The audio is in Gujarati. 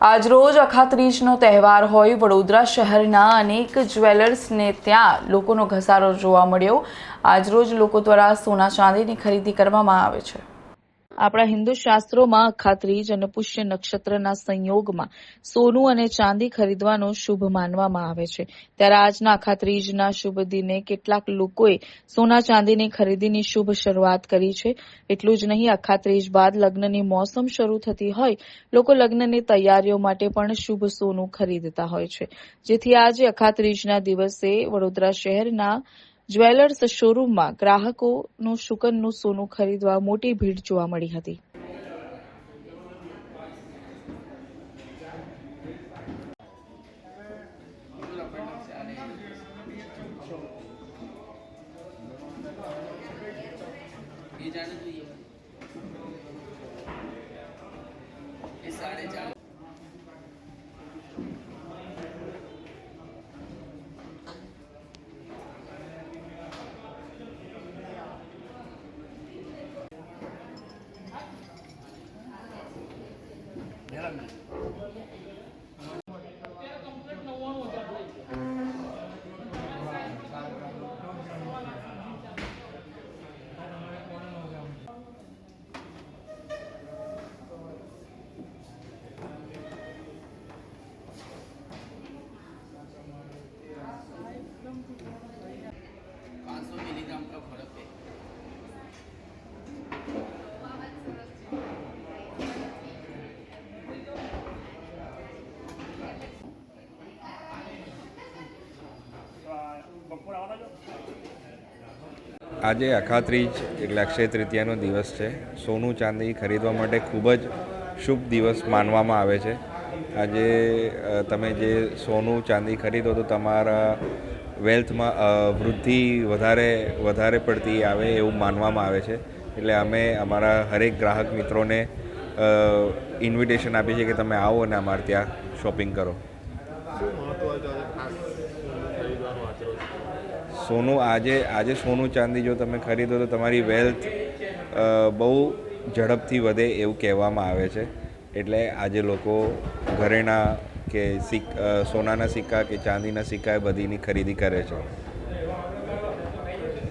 આજરોજ અખાત્રીજનો તહેવાર હોય, વડોદરા શહેરના અનેક જ્વેલર્સને ત્યાં લોકોનો ઘસારો જોવા મળ્યો. આજરોજ લોકો દ્વારા સોના ચાંદીની ખરીદી કરવામાં આવે છે. આપણા હિન્દુ શાસ્ત્રોમાં અખાત્રીજ અને પુષ્ય નક્ષત્રના સંયોગમાં સોનું અને ચાંદી ખરીદવાનો શુભ માનવામાં આવે છે. ત્યારે આજના અખાત્રીજના શુભ દિને કેટલાક લોકોએ સોના ચાંદીની ખરીદીની શુભ શરૂઆત કરી છે. એટલું જ નહીં અખાત્રીજ બાદ લગ્નની મોસમ શરૂ થતી હોય, લોકો લગ્નની તૈયારીઓ માટે પણ શુભ સોનું ખરીદતા હોય છે. જેથી આજે અખાત્રીજના દિવસે વડોદરા શહેરના જ્વેલર્સ શોરૂમમાં ગ્રાહકોનું શુકનનું સોનું ખરીદવા મોટી ભીડ જોવા મળી હતી ये जाने चाहिए ये साढ़े चार verme. આજે અખાત્રીજ એટલે અક્ષય તૃતીયાનો દિવસ છે. સોનું ચાંદી ખરીદવા માટે ખૂબ જ શુભ દિવસ માનવામાં આવે છે. આજે તમે જે સોનું ચાંદી ખરીદો તો તમારા વેલ્થમાં વૃદ્ધિ વધારે વધારે પડતી આવે એવું માનવામાં આવે છે. એટલે અમે અમારા હરેક ગ્રાહક મિત્રોને ઇન્વિટેશન આપીએ છીએ કે તમે આવો અને અમારે ત્યાં શોપિંગ કરો. શું મહત્વ સોનું, આજે આજે સોનું ચાંદી જો તમે ખરીદો તો તમારી વેલ્થ બહુ ઝડપથી વધે એવું કહેવામાં આવે છે. એટલે આજે લોકો ઘરેણા કે સિક સોનાના સિક્કા કે ચાંદીના સિક્કા એ બધીની ખરીદી કરે છે.